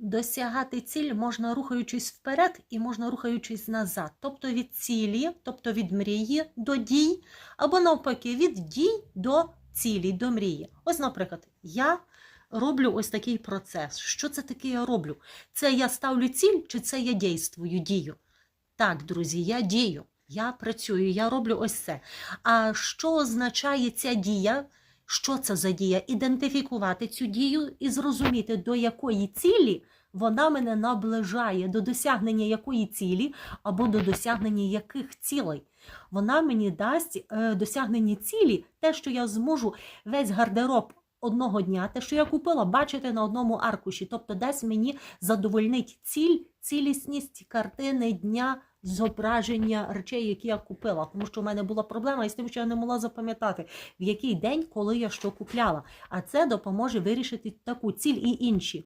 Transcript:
Досягати ціль можна рухаючись вперед і можна рухаючись назад. Тобто від цілі, тобто від мрії до дій, або навпаки, від дій до цілі, до мрії. Ось, наприклад, я роблю ось такий процес. Що це таке я роблю? Це я ставлю ціль, чи це я дійствую, дію? Так, друзі, я дію, я працюю, я роблю ось це. А що означає ця дія? Що це за дія? Ідентифікувати цю дію і зрозуміти, до якої цілі вона мене наближає, до досягнення якої цілі або до досягнення яких цілей. Вона мені дасть е, досягнення цілі, те, що я зможу весь гардероб одного дня, те, що я купила, бачити на одному аркуші. Тобто десь мені задовольнить ціль, цілісність картини дня, зображення речей, які я купила. Тому що в мене була проблема із тим, що я не могла запам'ятати, в який день, коли я що купляла. А це допоможе вирішити таку ціль і інші.